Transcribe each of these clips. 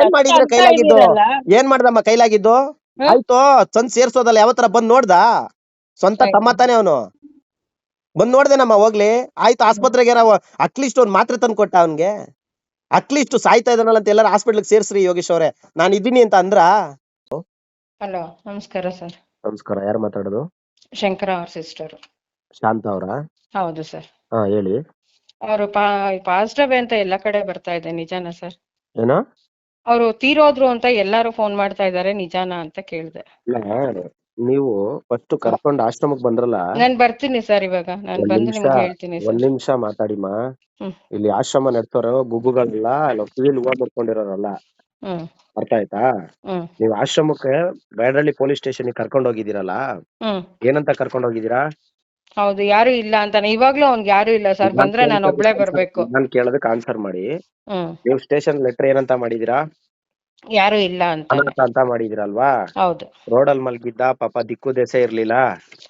ಏನ್ ಮಾಡಿದ್ರ ಕೈಲಾಗಿದ್ದು? ಏನ್ ಮಾಡ್ದಮ್ಮ ಕೈಲಾಗಿದ್ದು? ಆಯ್ತು ಚಂದ್ ಸೇರ್ಸೋದಲ್ಲ ಯಾವತ್ತರ ಬಂದ್ ನೋಡ್ದ? ಸ್ವಂತ. ತಮ್ಮ ತಾನೇ ಅವನು. ಬಂದ್ ನೋಡ್ದೇನಮ್ಮ ಹೋಗ್ಲಿ. ಆಯ್ತು ಆಸ್ಪತ್ರೆಗೆ ಅಟ್ಲೀಸ್ಟ್ ಒಂದ್ ಮಾತ್ರೆ ತಂದು ಕೊಟ್ಟ ಅವನ್ಗೆ. ಅಟ್ಲೀಸ್ಟ್ ಸಾಯ್ತಾ ಇದಾನಲ್ಲ ಅಂತ ಎಲ್ಲಾರು ಹಾಸ್ಪಿಟ್ಲ್ ಸೇರ್ಸ್ರಿ ಯೋಗೇಶ್ ಅವ್ರೆ. ನಾನು ಇದೀನಿ ಅಂತ ಅಂದ್ರ? ಹಲೋ ನಮಸ್ಕಾರ ಸರ್. ನಮಸ್ಕಾರ ಯಾರು ಮಾತಾಡೋದು? ಶಂಕರ ಅವ್ರ ಸಿಸ್ಟರ್ ಶಾಂತ ಅವರ? ಹೌದು ಸರ್. ಹಾ ಹೇಳಿ. ಅವರು ಪಾಸಿಟಿವ್ ಅಂತ ಎಲ್ಲ ಕಡೆ ಬರ್ತಾ ಇದೆ ನಿಜಾನಾ ಸರ್? ಏನೋ? ಅವರು ತೀರೋದ್ರು ಅಂತ ಎಲ್ಲಾರು ಫೋನ್ ಮಾಡ್ತಾ ಇದಾರೆ ನಿಜಾನಾ ಅಂತ ಕೇಳ್ದೆ. ಇಲ್ಲ ನೀವು ಫಸ್ಟ್ ಕರ್ಕೊಂಡು ಆಶ್ರಮಕ್ ಬಂದ್ರಲ್ಲ? ನಾನ್ ಬರ್ತೀನಿ ಸರ್ ಇವಾಗ. ನಾನು ಒಂದ್ ಬಂದು ನಿಮಗೆ ಹೇಳ್ತೀನಿ ಒಂದ್ ಸರ್ ನಿಮಿಷ ಮಾತಾಡಿಮ್ಮ ಹ್ಮ್. ಇಲ್ಲಿ ಆಶ್ರಮ ನಡೆಸೋರು ಗುಗ್ಗುಗಳೆಲ್ಲ ಕಿವಿಲ್ ಹೂವ ಬರ್ಕೊಂಡಿರೋರಲ್ಲ ಹ್ಮ್. ಅರ್ಥ ಆಯ್ತಾ? ಹ್ಮ್. ನೀವು ಆಶ್ರಮಕ್ಕೆ ಬ್ಯಾಡಳ್ಳಿ ಪೊಲೀಸ್ ಸ್ಟೇಷನ್ ಕರ್ಕೊಂಡ್ ಹೋಗಿದ್ದೀರಲ್ಲ? ಹ್ಮ್. ಏನಂತ ಕರ್ಕೊಂಡ್ ಹೋಗಿದ್ದೀರಾ? ಹೌದು ಯಾರು ಇಲ್ಲ ಅಂತಾನೆ. ಇವಾಗ್ಲೂ ಅವ್ನ್ಗೆ ಯಾರು ಇಲ್ಲ ಸರ್. ಬಂದ್ರೆ ನಾನು ಒಬ್ಳೆ ಬರ್ಬೇಕು. ನಾನ್ ಕೇಳೋದಕ್ಕೆ ಆನ್ಸರ್ ಮಾಡಿ. ಹ್ಮ್. ನೀವು ಸ್ಟೇಷನ್ ಲೆಟರ್ ಏನಂತ ಮಾಡಿದಿರಾ ಯಾರು ಇಲ್ಲ ಅಂತ ಅನಾಥ ಅಂತ ಮಾಡಿದಿರಲ್ವಾ ಹೌದು. ರೋಡ್ ಅಲ್ಲಿ ಮಲಗಿದ್ದ ಪಾಪ ದಿಕ್ಕು ದೆಸೆ ಇರ್ಲಿಲ್ಲ.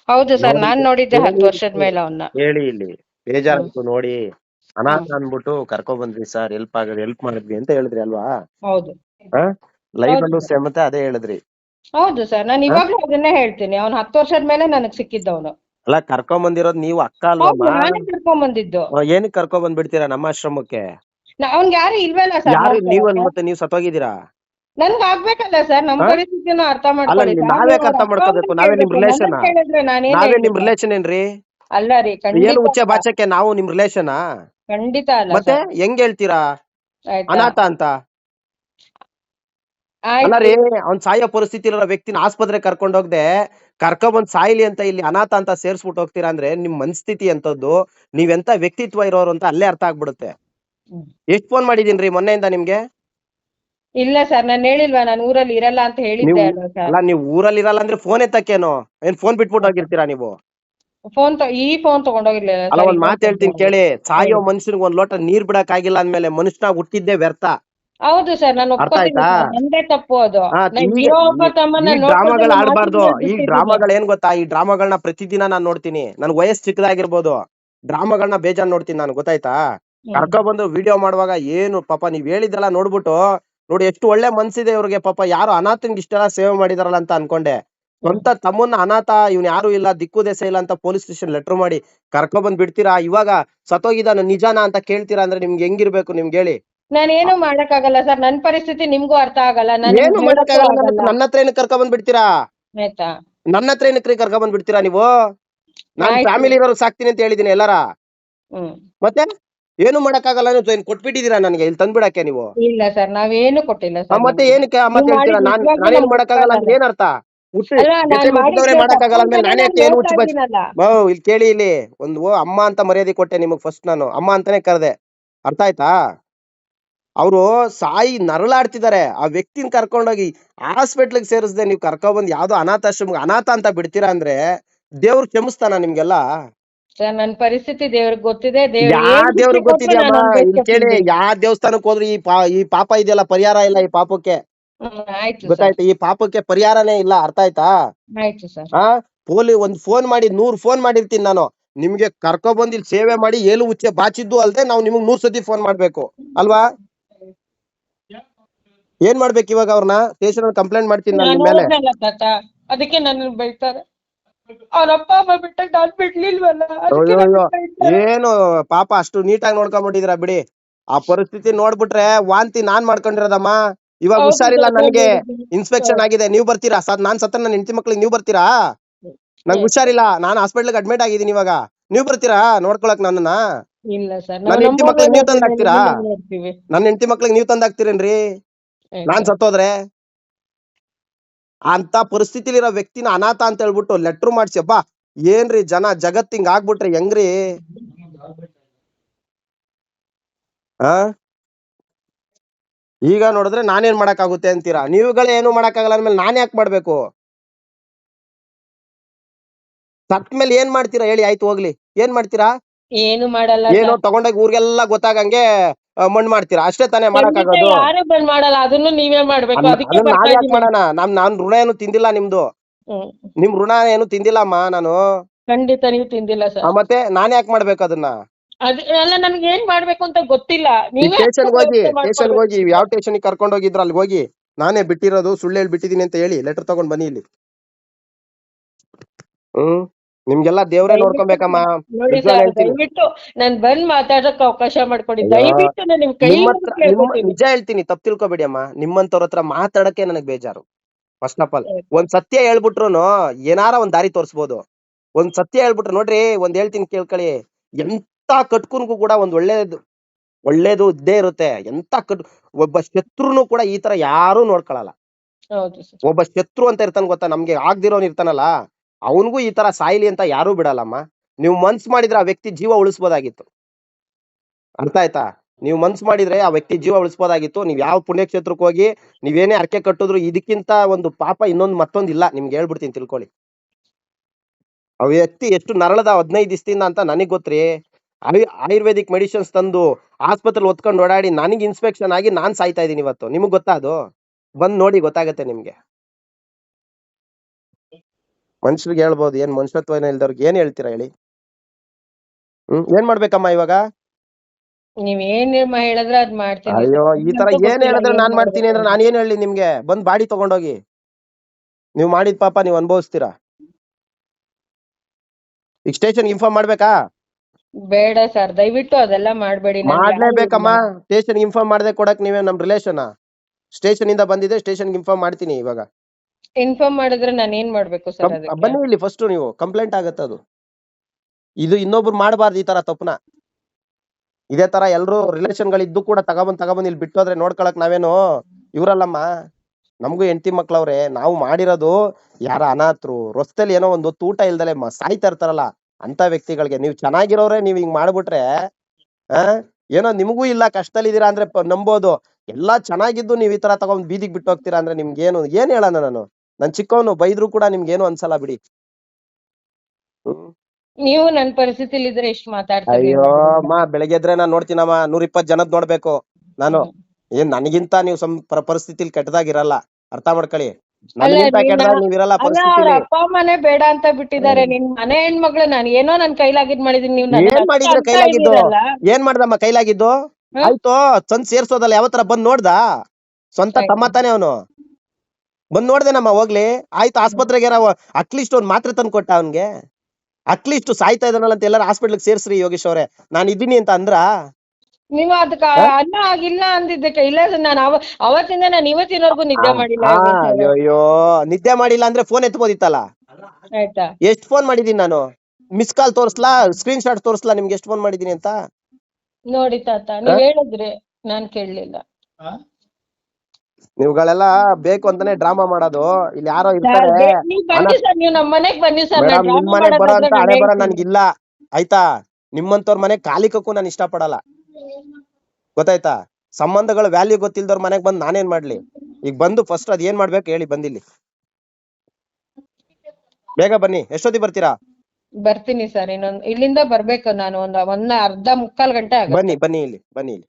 ಹೌದು ಸರ್ ನಾನ್ ನೋಡಿದ್ದೆ ಹತ್ತು ವರ್ಷದ ಮೇಲೆ ಅವನ್ನ ಹೇಳಿ ಇಲ್ಲಿ. ಬೇಜಾರಾಯ್ತು ನೋಡಿ. ಅನಾಥ ಅನ್ಬಿಟ್ಟು ಕರ್ಕೊ ಬಂದ್ವಿ ಸರ್ ಹೆಲ್ಪ್ ಆಗ ಹೆಲ್ಪ್ ಮಾಡಿದ್ವಿ ಅಂತ ಹೇಳಿದ್ರಿ ಅಲ್ವಾ? ಹೌದು. ಲೈವ್ ಅಲ್ಲೂ. ಸೇಮತೆ ಅದೇ ಹೇಳಿದ್ರಿ. ಹೌದು ಸರ್ ನಾನು ಇವಾಗ್ಲೂ ಅದನ್ನೇ ಹೇಳ್ತೀನಿ. ಅವ್ನು ಹತ್ತು ವರ್ಷದ ಮೇಲೆ ನನಗ್ ಸಿಕ್ಕಿದ್ದವನು. ಅಲ್ಲ ಕರ್ಕೊಂಡ್ ಬಂದಿರೋದ್ ನೀವು ಅಕ್ಕ ಹೌದು ಅಲ್ವಮ್ಮ ನಾನೇ ಕರ್ಕೊಂಡ್ ಬಂದಿದ್ದು. ಆ, ಏನಕ್ಕೆ ಕರ್ಕೊಂಡ್ ಬಂದ್ಬಿಡ್ತೀರಾ ನಮ್ಮ ಆಶ್ರಮಕ್ಕೆ? ಅವ್ನ್ಗೆ ಯಾರು ಇಲ್ವಲ್ಲ ಯಾರು ನೀವ್ ಮತ್ತೆ ನೀವ್ ಸತ್ತೋಗಿದ್ದೀರಾ? ನನ್ಗೆ ಆಗ್ಬೇಕಲ್ಲ ಸರ್ ನಮ್ ಹಾ? ಪರಿಸ್ಥಿತಿನ ಅರ್ಥ ಮಾಡ್ಕೊಳ್ಳಿ ನಿಮ್ ನಾನು ನಾವೇ ಅವ್ರ ಅರ್ಥ ಅಪ್ಪ ಮಾಡ್ಕೋಬೇಕು ನಾವೇ ನಿಮ್ ರಿಲೇಶನ್ ರಿಲೇಷನ್ ನನ್ನನ್ ಕೇಳಿದ್ರೆ ನಾನೇನ್ ನಾವೇ ನಿಮ್ ಹೇಳ್ಲಿ? ರಿಲೇಷನ್ ಏನ್ರಿ? ಅಲ್ಲ ರೀ ಖಂಡಿತ ಏನು ಉಚ್ಚೆ ಬಾಚಕ್ಕೆ ನಾವು ನಿಮ್ ರಿಲೇಷನ್ ಖಂಡಿತ ಅಲ್ಲ ಮತ್ತೆ ಸರ್. ಹೆಂಗ್ ಹೇಳ್ತೀರಾ? ಆಯ್ತಾ? ಅನಾಥ ಅಂತ? ಅಲ್ಲ ರೀ ಅವ್ನ್ ಸಾಯೋ ಪರಿಸ್ಥಿತಿ ಇರೋ ವ್ಯಕ್ತಿನ ಆಸ್ಪತ್ರೆ ಕರ್ಕೊಂಡ್ ಹೋಗ್ದೆ ಕರ್ಕೊಂಡ್ ಸಾಯ್ಲಿ ಅಂತ ಇಲ್ಲಿ ಅನಾಥ ಅಂತ ಸೇರ್ಸ್ಬಿಟ್ಟು ಹೋಗ್ತೀರಾ ಅಂದ್ರೆ ನಿಮ್ ಮನಸ್ಥಿತಿ ಎಂತದ್ದು ನೀವೆಂತ ವ್ಯಕ್ತಿತ್ವ ಇರೋರು ಅಂತ ಅಲ್ಲೇ ಅರ್ಥ ಆಗ್ಬಿಡುತ್ತೆ. ಎಷ್ಟ್ ಫೋನ್ ಮಾಡಿದೀನ್ರಿ ಮೊನ್ನೆಯಿಂದ ನಿಮ್ಗೆ? ಇಲ್ಲ ಸರ್ ನಾನು ಹೇಳಿಲ್ವಾ ನಾನು ಊರಲ್ಲಿ ಇರಲ್ಲ ಅಂತ ಹೇಳಿದ್ದೆ ನೀವು ಅಲ್ವಾ ಸರ್? ಅಲ್ಲ ನೀವು ಊರಲ್ಲಿ ಇರಲ್ಲ ಅಂದ್ರೆ ಫೋನ್ ಎತ್ತಕ್ಕೇನು? ಏನ್ ಫೋನ್ ಬಿಟ್ಬಿಟ್ಟು ಹೋಗಿರ್ತೀರಾ ನೀವು? ಫೋನ್ ಈ ಫೋನ್ ಅಲ್ಲ ಒಂದ್ ಮಾತ್ ಹೇಳ್ತೀನಿ ಕೇಳಿ ಸಾಯೋ. ಮನುಷ್ಯನಿಗೆ ಒಂದ್ ಲೋಟ ನೀರ್ ಬಿಡಕ್ ಆಗಿಲ್ಲ ಅಂದ್ಮೇಲೆ ಮನುಷ್ಯನ ಹುಟ್ಟಿದ್ದೇ ವ್ಯರ್ಥ. ಹೌದು ಸರ್ ನಾನು ನಂದೇ ತಪ್ಪು ಅದು. ಡ್ರಾಮಾಗಳು ಆಡ್ಬಾರ್ದು. ಈ. ಡ್ರಾಮಾಗಳು ಏನ್ ಗೊತ್ತಾ? ಈ ಡ್ರಾಮಾಗಳನ್ನ ಪ್ರತಿದಿನ ನಾನ್ ನೋಡ್ತೀನಿ. ನನ್ ವಯಸ್ಸು ಚಿಕ್ಕದಾಗಿರ್ಬೋದು. ಡ್ರಾಮಾಗಳನ್ನ ಬೇಜಾನ್ ನೋಡ್ತೀನಿ ನಾನು ಗೊತ್ತಾಯ್ತಾ? ಕರ್ಕೊಬಂದು ಕರ್ಕೊ ಬಂದು ವಿಡಿಯೋ ಮಾಡುವಾಗ ಏನು ಪಾಪ ನೀವ್ ಹೇಳಿದ್ರಲ್ಲ ನೋಡ್ಬಿಟ್ಟು ನೋಡಿ ಎಷ್ಟು ಒಳ್ಳೆ ಮನ್ಸಿದೆ ಇವ್ರಿಗೆ ಪಾಪ. ಯಾರು ಅನಾಥನ್ಗೆ ಇಷ್ಟೆಲ್ಲ ಸೇವೆ ಮಾಡಿದಾರಲ್ಲ ಅಂತ ಅನ್ಕೊಂಡೆ. ಸ್ವಂತ ತಮ್ಮನ್ನ ಅನಾಥ ಇವ್ನ ಯಾರು ಇಲ್ಲ ದಿಕ್ಕು ದೇಶ ಇಲ್ಲ ಅಂತ ಪೊಲೀಸ್ ಸ್ಟೇಷನ್ ಲೆಟರ್ ಮಾಡಿ ಕರ್ಕೊ ಬಂದ್ ಬಿಡ್ತೀರಾ? ಇವಾಗ ಸತ್ತೋಗಿದಾನ ನಿಜಾನ ಅಂತ ಕೇಳ್ತೀರಾ? ಅಂದ್ರೆ ನಿಮ್ಗೆ ಹೆಂಗಿರ್ಬೇಕು ನಿಮ್ಗೆ ಹೇಳಿ. ನಾನೇನು ಮಾಡಕ್ಕಾಗಲ್ಲ ಸರ್. ನನ್ ಪರಿಸ್ಥಿತಿ ನಿಮ್ಗೂ ಅರ್ಥ ಆಗಲ್ಲ. ನಾನು ಏನು ಮಾಡಕ್ಕಾಗಲ್ಲ? ಮತ್ತೆ. ನನ್ನ ಹತ್ರ ಏನಕ್ಕೆ ಕರ್ಕೊಂಡ್ ಬಂದ್ಬಿಡ್ತೀರಾ ಆಯ್ತಾ? ನನ್ನ ಹತ್ರ ಏನಕ್ರಿ ಕರ್ಕೊಂಡ್ ಬಂದ್ಬಿಡ್ತೀರಾ ನೀವು? ನಾನ್ ಆಯ್ತು. ಫ್ಯಾಮಿಲಿ ಇರೋರು ಸಾಕ್ತೀನಿ ಅಂತ ಹೇಳಿದೀನಿ ಎಲ್ಲಾರ. ಹ್ಮ್. ಮತ್ತೆ? ಏನು ಮಾಡಕ್ಕಾಗಲ್ಲ ನೀವು ಏನ್ ಕೊಟ್ಬಿಟ್ಟಿದೀರಾ ನನಗೆ? ಇಲ್ಲಿ ತಂದ್ಬಿಡಕ್ಕೆ ನೀವು? ಇಲ್ಲ ಸರ್ ನಾವೇನು ಕೊಟ್ಟಿಲ್ಲ ಆ, ಸರ್ ಮತ್ತೆ ಏನಕ್ಕೆ ಆ ಮತ್ತೆ ನೀವು ಹೇಳ್ತೀರಾ ನಾನು ನಾನ್ ನಿಜವಾಗ್ಲೂ ನಾನೇನ್ ನಮ್ಗೆ ಮಾಡಕ್ಕಾಗಲ್ಲ ಅಂದ್ರೆ ಏನ್ ಏನರ್ಥ ಹುಟ್ಟಿ. ಅಲ್ಲ ನಾನ್ ಜೊತೆಲಿ ಹುಟ್ಟಿದವ್ರೆ ಮಾಡಿದ್ದು ಮಾಡಕ್ಕಾಗಲ್ಲ ತಪ್ಪು ನಾನೇ ಅಂತಾನೆ ಏನು ನಾನು ಹುಚ್ಚು ಬಚ್ ಹೇಳ್ತಾ ಇದ್ದೀನಲ್ಲ. ಬಾ ಇಲ್ಲಿ ಕೇಳಿ ಇಲ್ಲಿ. ಒಂದು ಅಮ್ಮ ಅಂತ ಮರ್ಯಾದೆ ಕೊಟ್ಟೆ ನಿಮಗ್ ಫಸ್ಟ್ ನಾನು. ಅಮ್ಮ ಅಂತಾನೆ ಕರೆದೆ. ಅರ್ಥ ಆಯ್ತಾ? ಅವರು ಸಾಯಿ ನರಳಾಡ್ತಿದ್ದಾರೆ. ಆ ವ್ಯಕ್ತಿನ ಕರ್ಕೊಂಡೋಗಿ ಹಾಸ್ಪಿಟ್ಲಿಗೆ ಸೇರಿಸ್ದೆ ನೀವು ಕರ್ಕೊಂಡ್ ಬಂದ್ ಯಾವ್ದೋ ಅನಾಥಾಶ್ರಮ ಅನಾಥ ಅಂತ ಬಿಡ್ತೀರಾ ಅಂದ್ರೆ ದೇವ್ರು ಕ್ಷಮಿಸ್ತಾನ ನಿಮ್ಗೆಲ್ಲ? ಸರ್ ನನ್ ಪರಿಸ್ಥಿತಿ ದೇವ್ರಿಗೆ ಗೊತ್ತಿದೆ. ದೇವ್ರು ಯಾ ಏನ್ ಶಿಕ್ಷೆ ದೇವ್ರಿಗೆ ಕೊಟ್ರು ಗೊತ್ತಿದ್ಯಮ್ಮ ನಾನು ಇಲ್ಲಿ ಕೇಳಿ ಅನುಭವಿಸ್ಕೊತೀನಿ. ಯಾ ದೇವಸ್ಥಾನಕ್ ಹೋದ್ರು ಈ ಪಾ ಈ ಪಾಪ ಇದೆಯಲ್ಲ ಪರಿಹಾರ ಇಲ್ಲ ಈ ಪಾಪಕ್ಕೆ? ಹ್ಮ್, ಆಯ್ತು ಸರ್. ಗೊತ್ತಾಯ್ತಾ? ಈ ಪಾಪಕ್ಕೆ ಪರಿಹಾರನೇ ಇಲ್ಲ ಅರ್ಥ ಆಯ್ತಾ? ಆಯ್ತು ಸರ್. ಆ? ಪೋಲಿ ಒಂದ್ ಫೋನ್ ಮಾಡಿ ನೂರ್ ಫೋನ್ ಮಾಡಿರ್ತೀನಿ ನಾನು. ನಿಮ್ಗೆ ಕರ್ಕೊ ಬಂದ್ ಇಲ್ಲಿ ಸೇವೆ ಮಾಡಿ ಏಲು ಉಚ್ಚೆ ಬಾಚಿದ್ದು ಅಲ್ದೆ ನಾವು ನಿಮ್ಗೆ ನೂರ್ ಸತಿ ಫೋನ್ ಮಾಡ್ಬೇಕು. ಅಲ್ವಾ? ಏನ್ ಮಾಡ್ಬೇಕು ಇವಾಗ ಅವ್ರನ್ನ? ಸ್ಟೇಷನ್ ಕಂಪ್ಲೇಂಟ್ ಮಾಡ್ತೀನಿ ನಾನು ನಾನು ನಿಮ್ ಮೇಲೆ. ಹೋದ್ನಲ್ಲ ತಾತ ಅದಕ್ಕೆ ನನ್ನ ಬೈತಾರೆ. ಅವ್ರ ಅಪ್ಪ ಅಮ್ಮ ಬಿಟ್ಟಾಗ ನಾನ್ ಬಿಡ್ಲಿಲ್ವಲ್ಲ? ಅದಕ್ಕೆ ಅಯ್ಯೋ, ಅಯ್ಯೋ. ಬೈತಾರೆ. ಏನು ಪಾಪ ಅಷ್ಟು ನೀಟಾಗಿ ನೋಡ್ಕೊಂಡ್ಬಿಟ್ಟಿದ್ರ ಬಿಡಿ. ಆ ಪರಿಸ್ಥಿತಿ ನೋಡ್ಬಿಟ್ರೆ ವಾಂತಿ ನಾನ್ ಮಾಡ್ಕೊಂಡಿರೋದಮ್ಮ. ಇವಾಗ ಹೌದು ಹುಷಾರಿಲ್ಲ ನನ್ಗೆ ನನಗೆ. ಹೌದು. ಇನ್ಸ್ಪೆಕ್ಷನ್ ಆಗಿದೆ. ನೀವ್ ಬರ್ತೀರಾ? ಸರ್ ನಾನ್ ಸತ್ತ ನನ್ನ ಹೆಂಡತಿ ಮಕ್ಳಿಗೆ ನೀವ್ ಬರ್ತೀರಾ? ನಂಗೆ ಹುಷಾರಿಲ್ಲ. ನಾನು ಹಾಸ್ಪಿಟ್ಲಿಗೆ ಅಡ್ಮಿಟ್ ಆಗಿದ್ದೀನಿ ಇವಾಗ. ನೀವ್ ಬರ್ತೀರಾ ನೋಡ್ಕೊಳಕ್ ನನ್ನನ್ನ? ಇಲ್ಲ ಸರ್ ನನ್ನ ಹೆಂಡ್ತಿ ಮಕ್ಳಿಗೆ ನೀವ್ ತಂದಾಗ್ತೀರಾ ಹಾಕ್ತೀರಾ? ನನ್ನ ಹೆಂಡತಿ ಮಕ್ಳಿಗೆ ನೀವ್ ತಂದ್ ಹಾಕ್ತೀರೇನ್ರಿ ನಾನ್. ಸತ್ತೋದ್ರೆ? ಅಂತ ಪರಿಸ್ಥಿತಿಲಿರೋ ವ್ಯಕ್ತಿನ ಅನಾಥ ಅಂತ ಹೇಳ್ಬಿಟ್ಟು ಲೆಟ್ರ್ ಮಾಡ್ಸಿ ಅಬ್ಬಾ ಏನ್ರಿ ಜನ ಜಗತ್ ಹಿಂಗ್ ಆಗ್ಬಿಟ್ರೆ ಹೆಂಗ್ರಿ? ಆ? ಈಗ ನೋಡಿದ್ರೆ ನಾನೇನ್ ಮಾಡಕ್ಕಾಗುತ್ತೆ ಅಂತೀರಾ? ನೀವುಗಳೇ ಏನು ಮಾಡಕ್ಕಾಗಲ್ಲ ಅಂದ್ಮೇಲೆ ನಾನ್ ಯಾಕೆ ಮಾಡ್ಬೇಕು? ಸತ್ ಮೇಲೆ ಏನ್ ಮಾಡ್ತೀರಾ ಹೇಳಿ ಆಯ್ತು ಹೋಗ್ಲಿ. ಏನ್ ಮಾಡ್ತೀರಾ? ಏನು ಮಾಡಲ್ಲ ಏನೋ ತಗೊಂಡಾಗ ಊರಿಗೆಲ್ಲ ಗೊತ್ತಾಗಂಗೆ ಮಣ್ಣ್ ಮಾಡ್ತೀರಾ? ಅಷ್ಟೇ ತಾನೇ ಮಾಡಕ್ಕಾಗೋದು ಯಾರು ಬಂದ್ ಮಾಡಲ್ಲ ಅದನ್ನು ನೀವೇ ಮಾಡ್ಬೇಕು. ಅದಕ್ಕೆ ಅದನ್ನ ನಾವ್ ಬರ್ತಾ ಯಾಕೆ ಇದೀನಿ. ಮಾಡೋಣ? ನಮ್ ನಾನ್ ಋಣ ಏನು ತಿಂದಿಲ್ಲ ನಿಮ್ದು. ಹ್ಮ್. ನಿಮ್ ಋಣ ಏನು ತಿಂದಿಲ್ಲಮ್ಮ ನಾನು. ಖಂಡಿತ ನೀವು ತಿಂದಿಲ್ಲ ಆ, ಸರ್ ಮತ್ತೆ ನಾನ್ ಯಾಕೆ ಮಾಡ್ಬೇಕು ಅದನ್ನ? ಅದೆಲ್ಲ ನನ್ಗೆ ಏನ್ ಮಾಡ್ಬೇಕು ಅಂತ ಗೊತ್ತಿಲ್ಲ. ಈ ನೀವೇ ಸ್ಟೇಷನ್ಗೆ ಹೋಗಿ ವ್ಯವಸ್ಥೆ ಸ್ಟೇಷನ್ಗೆ ಹೋಗಿ. ಯಾವ ಸ್ಟೇಷನ್ ಕರ್ಕೊಂಡು ಹೋಗಿದ್ರ ಅಲ್ಲಿ ಹೋಗಿ ನಾನೇ ಬಿಟ್ಟಿರೋದು ಸುಳ್ಳು ಹೇಳಿ ಬಿಟ್ಟಿದೀನಿ ಅಂತ ಹೇಳಿ ಲೆಟರ್ ತಗೊಂಡ್ ಬನ್ನಿ ಇಲ್ಲಿ. ಹ್ಮ್? ನಿಮ್ಗೆಲ್ಲ ದೇವ್ರೇ ನೋಡ್ಕೊಬೇಕಮ್ಮ. ನೋಡಿ ನಿಜವಾಗ್ಲೂ ಸರ್ ಹೇಳ್ತೀನಿ. ದಯವಿಟ್ಟು ನಾನ್ ಬಂದ್ ಮಾತಾಡಕ್ ಅವಕಾಶ ಮಾಡ್ಕೊಡಿ. ಅಯ್ಯೋ, ದಯವಿಟ್ಟು ನಾನು ನಿಮ್ ಕೈ ನಿಮ್ಮ ಮುಗ್ದು ನಿಮ್ಮ ಕೇಳ್ಕೊತೀನಿ ನಿಜ ಹೇಳ್ತೀನಿ ತಪ್ಪು ತಿಳ್ಕೊಬೇಡಿ ಅಮ್ಮ ನಿಮ್ಮಂತವ್ರ ಹತ್ರ ಮಾತಾಡಕ್ಕೆ ನನಗ್ ಬೇಜಾರು. First of all. ಒಂದ್ ಸತ್ಯ ಹೇಳ್ಬಿಟ್ರುನು ಏನಾರ ಒಂದ್ ದಾರಿ ತೋರಿಸ್ಬೋದು. ಒಂದ್ ಸತ್ಯ ಹೇಳ್ಬಿಟ್ರು ನೋಡ್ರಿ ಒಂದ್ ಹೇಳ್ತೀನಿ ಕೇಳ್ಕೊಳ್ಳಿ. ಎಂತ ಕಟ್ಕುನ್ಗೂ ಕೂಡ ಒಂದ್ ಒಳ್ಳೇದು ಒಳ್ಳೇದು ಇದ್ದೇ ಇರುತ್ತೆ. ಎಂತ ಕಟ್ ಒಬ್ಬ ಶತ್ರುನು ಕೂಡ ಈ ತರ ಯಾರು ನೋಡ್ಕೊಳಲ್ಲ. ಹೌದು ಸರ್. ಒಬ್ಬ ಶತ್ರು ಅಂತ ಇರ್ತಾನೆ ಗೊತ್ತಾ? ನಮ್ಗೆ ಆಗ್ದಿರೋನ್ ಇರ್ತಾನಲ್ಲ. ಅವನಿಗೂ ಈ ತರ ಸಾಯ್ಲಿ ಅಂತ ಯಾರು ಬಿಡಲ್ಲಮ್ಮ. ನೀವು ಮನ್ಸ್ ಮಾಡಿದ್ರೆ ಆ ವ್ಯಕ್ತಿ ಜೀವ ಉಳಿಸ್ಬೋದಾಗಿತ್ತು. ಅರ್ಥ ಆಯ್ತಾ? ನೀವು ಮನ್ಸ್ ಮಾಡಿದ್ರೆ ಆ ವ್ಯಕ್ತಿ ಜೀವ ಉಳಿಸ್ಬೋದಾಗಿತ್ತು. ನೀವ್ ಯಾವ ಪುಣ್ಯಕ್ಷೇತ್ರಕ್ಕೆ ಹೋಗಿ ನೀವೇನೇ ಅರ್ಕೆ ಕಟ್ಟಿದ್ರು ಇದಕ್ಕಿಂತ ಒಂದು ಪಾಪ ಇನ್ನೊಂದು ಮತ್ತೊಂದು ಇಲ್ಲ ನಿಮ್ಗೆ ಹೇಳ್ಬಿಡ್ತೀನಿ, ತಿಳ್ಕೊಳ್ಳಿ. ಆ ವ್ಯಕ್ತಿ ಎಷ್ಟು ನರಳದ ಹದಿನೈದು ದಿವಸದಿಂದ ಅಂತ ನನಗ್ ಗೊತ್ತ್ರಿ. ಆಯು, ಆಯುರ್ವೇದಿಕ್ ಮೆಡಿಸಿನ್ಸ್ ತಂದು ಆಸ್ಪತ್ರೆ ಒತ್ಕೊಂಡು ಓಡಾಡಿ ನನಗೆ ಇನ್ಸ್ಪೆಕ್ಷನ್ ಆಗಿ ನಾನ್ ಸಾಯ್ತಾ ಇದೀನಿ ಇವತ್ತು. ನಿಮಗೆ ಗೊತ್ತಾ ಅದು? ಬಂದ್ ನೋಡಿ ಗೊತ್ತಾಗತ್ತೆ ನಿಮ್ಗೆ. ಮನುಷ್ಯರಿಗೆ ಹೇಳ್ಬೋದು ಏನ್ ಮನುಷ್ಯತ್ವ ಇಲ್ದವ್ರಿಗೆ ಏನ್ ಹೇಳ್ತೀರಾ ಹೇಳಿ? ಹ್ಮ್ ಏನ್ ಮಾಡ್ಬೇಕಮ್ಮ ಇವಾಗ? ನೀವ್ ಏನ್ ಹೇಳಿದ್ರೆ ಅದ್ ಮಾಡ್ತೀನಿ. ಅಯ್ಯೋ ಈ ತರ ಏನ್ ಹೇಳಿದ್ರೆ ನಾನ್ ಮಾಡ್ತೀನಿ ಅಂದ್ರೆ ನಾನು ಏನ್ ಹೇಳಿ ನಿಮ್ಗೆ? ಬಂದ್ ಬಾಡಿ ತಗೊಂಡೋಗಿ. ನೀವ್ ಮಾಡಿದ ಪಾಪ ನೀವ್ ಅನುಭವಿಸ್ತೀರಾ? ಈಗ ಸ್ಟೇಷನ್ ಇನ್ಫಾರ್ಮ್ ಮಾಡ್ಬೇಕಾ? ಬೇಡ ಸರ್ ದಯವಿಟ್ಟು ಅದೆಲ್ಲ ಮಾಡ್ಬೇಡಿ ನನ್ಗೆ ಮಾಡ್ಲೇಬೇಕಮ್ಮ. ಸ್ಟೇಷನ್ ಇನ್ಫಾರ್ಮ್ ಮಾಡದೆ ಕೊಡಕ್ ನೀವೇ ನಮ್ ರಿಲೇಷನ್ ಸ್ಟೇಷನ್ ಇಂದ ಬಂದಿದೆ ಸ್ಟೇಷನ್ ಇನ್ಫಾರ್ಮ್ ಮಾಡ್ತೀನಿ ಇವಾಗ. ಇನ್ಫಾರ್ಮ್ ಮಾಡಿದ್ರೆ ನಾನು ಏನ್ ಮಾಡ್ಬೇಕು ಸರ್ ಕಂ- ಅದಕ್ಕೆ? ಬನ್ನಿ ಇಲ್ಲಿ ಫಸ್ಟ್ ನೀವು ಕಂಪ್ಲೇಂಟ್ ಆಗತ್ತೆ ಅದು. ಇದು ಇನ್ನೊಬ್ರು ಮಾಡಬಾರ್ದು ಈ ತರ ತಪ್ಪನ ಇದೇ ತರ ಎಲ್ರು ರಿಲೇಷನ್ ಗಳಿದ್ದು ಕೂಡ ತಗೊಬಂದ್ ತಗೊಬಂದ್ ಇಲ್ಲಿ ಬಿಟ್ಟೋದ್ರೆ ನೋಡ್ಕೊಳಕ್ ನಾವೇನು? ಇವ್ರಲ್ಲಮ್ಮ ನಮಗೂ ಹೆಂಡತಿ ಮಕ್ಳವ್ರೆ ನಾವು ಮಾಡಿರೋದು ಯಾರ ಅನಾಥರು ರಸ್ತೆಲಿ ಏನೋ ಒಂದು ತೂಟ ಊಟ ಇಲ್ದಲೆ ಮ- ಸಾಯ್ತಾ ಇರ್ತಾರಲ್ಲ ಅಂತ ವ್ಯಕ್ತಿಗಳಿಗೆ. ನೀವು ಚೆನ್ನಾಗಿರೋರೆ ನೀವ್ ಹಿಂಗ್ ಮಾಡ್ಬಿಟ್ರೆ ಆ? ಏನೋ ನಿಮಗೂ ಇಲ್ಲ ಕಷ್ಟದಲ್ಲಿದ್ದೀರಾ ಅಂದ್ರೆ ಪ- ನಂಬೋದು. ಎಲ್ಲಾ ಚೆನ್ನಾಗಿದ್ದು ನೀವ್ ಈ ತರ ತಗೊಂಡ್ ಬೀದಿಗೆ ಬಿಟ್ಟು ಹೋಗ್ತೀರಾ ಅಂದ್ರೆ ನಿಮ್ಗೇನು ಏನ್ ಹೇಳೋಣ ನಾನು? ನನ್ ಚಿಕ್ಕವನು ಬೈದ್ರು ಕೂಡ ನಿಮ್ಗೇನು ಅನ್ಸಲ್ಲ ಬಿಡಿ. ನೀವು ನನ್ ಪರಿಸ್ಥಿತಿಲಿ ಇದ್ರೆ ಎಷ್ಟು ಮಾತಾಡ್ತೀರಿ ಅಯ್ಯೋ ಅಮ್ಮ ಬೆಳಗ್ಗೆ ಎದ್ರೆ ನಾನ್ ನೋಡ್ತೀನಮ್ಮ ನೂರ್ ಇಪ್ಪತ್ ಜನದ್ ನೋಡ್ಬೇಕು. ನಾನು ಏನ್ ನನಗಿಂತ ನೀವು ಸಂ ಪರಿಸ್ಥಿತಿಲಿ ಕೆಟ್ಟದಾಗಿರಲ್ಲ. ಅರ್ಥ ಮಾಡ್ಕೊಳ್ಳಿ. ನನಗಿಂತ ಕೆಟ್ಟದಾಗ ನೀವಿರಲ್ಲ ಅಲ್ಲ ಅವ್ರ ಪರಿಸ್ಥಿತಿಲಿ ಅಪ್ಪ ಅಮ್ಮನೇ ಬೇಡ ಅಂತ ಬಿಟ್ಟಿದ್ದಾರೆ. ನಿನ್ ಮನೆ ಹೆಣ್ಮಗಳು ನಾನು ಏನೋ ನನ್ ಕೈಲಾಗಿದ್ ಮಾಡಿದೀನಿ ನೀವು ನನ್ನ ಏನ್ ಮಾಡಿದ್ರೆ ಅಂತ ಕೈಲಾಗಿದ್ದು? ಇದೀರಲ್ಲ. ಏನ್ ಮಾಡ್ದಮ್ಮ ಕೈಲಾಗಿದ್ದು? ಹ್ಮ್? ಆಯ್ತು ಚಂದ್ ಸೇರ್ಸೋದಲ್ಲ ಯಾವತ್ತರ ಬಂದ್ ನೋಡ್ದ? ಸ್ವಂತ ತಮ್ಮ ತಾನೇ ಅವನು. ಬಂದ್ ನೋಡ್ದೇನಮ್ಮ ಹೋಗ್ಲಿ. ಆಯ್ತು ಆಸ್ಪತ್ರೆಗೆ ಅಟ್ಲೀಸ್ಟ್ ಒಂದ್ ಮಾತ್ರೆ ತಂದ್ ಕೊಟ್ಟ ಅವನ್ಗೆ. ಅಟ್ಲೀಸ್ಟ್ ಸಾಯ್ತಾ ಇದಾನಲ್ಲ ಅಂತ ಎಲ್ಲಾರು ಹಾಸ್ಪಿಟ್ಲಿಗೆ ಸೇರ್ಸ್ರಿ ಯೋಗೇಶ್ ಅವ್ರೆ. ನಾನ್ ಇದೀನಿ ಅಂತ ಅಂದ್ರ? ನೀವು ಅದಕ್ಕ ಅನ್ನ ಆಗಿಲ್ಲ ಅಂದಿದ್ದಕ್ಕೆ ಇಲ್ಲ ನಾನು ಅವ ಅವತ್ತಿಂದ ನಾನು ಇವತ್ತಿನವರೆಗೂ ನಿದ್ದೆ ಮಾಡಿಲ್ಲ ಅಯ್ಯೋ ನಿದ್ದೆ ಮಾಡಿಲ್ಲ ಅಂದ್ರೆ ಫೋನ್ ಎತ್ಬೋದಿತ್ತಲ್ಲ? ಆಯ್ತಾ? ಎಷ್ಟ್ ಫೋನ್ ಮಾಡಿದೀನಿ ನಾನು? ಮಿಸ್ ಕಾಲ್ ತೋರ್ಸ್ಲಾ? ಸ್ಕ್ರೀನ್ ಶಾಟ್ ತೋರ್ಸ್ಲಾ ನಿಮ್ಗೆ ಎಷ್ಟ್ ಫೋನ್ ಮಾಡಿದೀನಿ ಅಂತ? ನೋಡಿ ತಾತ ನೀವ್ ಹೇಳಿದ್ರಿ ನಾನ್ ಕೇಳಲಿಲ್ಲ. ನೀವುಗಳೆಲ್ಲ ಬೇಕು ಅಂತಾನೆ ಡ್ರಾಮಾ ಮಾಡೋದು. ಇಲ್ಲಿ ಯಾರೋ ಇರ್ತಾರೆ. ನೀವ್ ಬನ್ನಿ ಸರ್ ನೀವು ನಮ್ ಮನೆಗ್ ಬನ್ನಿ ಸರ್ ಮೇಡಮ್ ನಿಮ್ ಮನೆಗ್ ಬರೋ ಅಂತ ಬರ ನನ್ಗಿಲ್ಲ. ಆಯ್ತಾ? ನಿಮ್ಮಂತವ್ರ ಮನೆ ಕಾಲಿಕಕ್ಕೂ ನಾನು ಇಷ್ಟ ಪಡಲ್ಲ ಗೊತ್ತಾಯ್ತಾ? ಸಂಬಂಧಗಳ ವ್ಯಾಲ್ಯೂ ಗೊತ್ತಿಲ್ದವ್ರ ಮನೆಗ್ ಬಂದ್ ನಾನೇನ್ ಮಾಡ್ಲಿ? ಈಗ ಬಂದು ಫಸ್ಟ್ ಅದ್ ಏನ್ ಮಾಡ್ಬೇಕು ಹೇಳಿ ಬಂದಿಲ್ಲಿ. ಬೇಗ ಬನ್ನಿ. ಎಷ್ಟೊತ್ತಿಗೆ ಬರ್ತೀರಾ? ಬರ್ತೀನಿ ಸರ್ ಇನ್ನೊಂದು ಇಲ್ಲಿಂದ ಬರ್ಬೇಕು ನಾನು ಒಂದ್ ಒಂದ್ ಅರ್ಧ ಮುಕ್ಕಾಲ್ ಗಂಟೆ ಆಗುತ್ತೆ. ಬನ್ನಿ ಬನ್ನಿ ಇಲ್ಲಿ ಬನ್ನಿ ಇಲ್ಲಿ.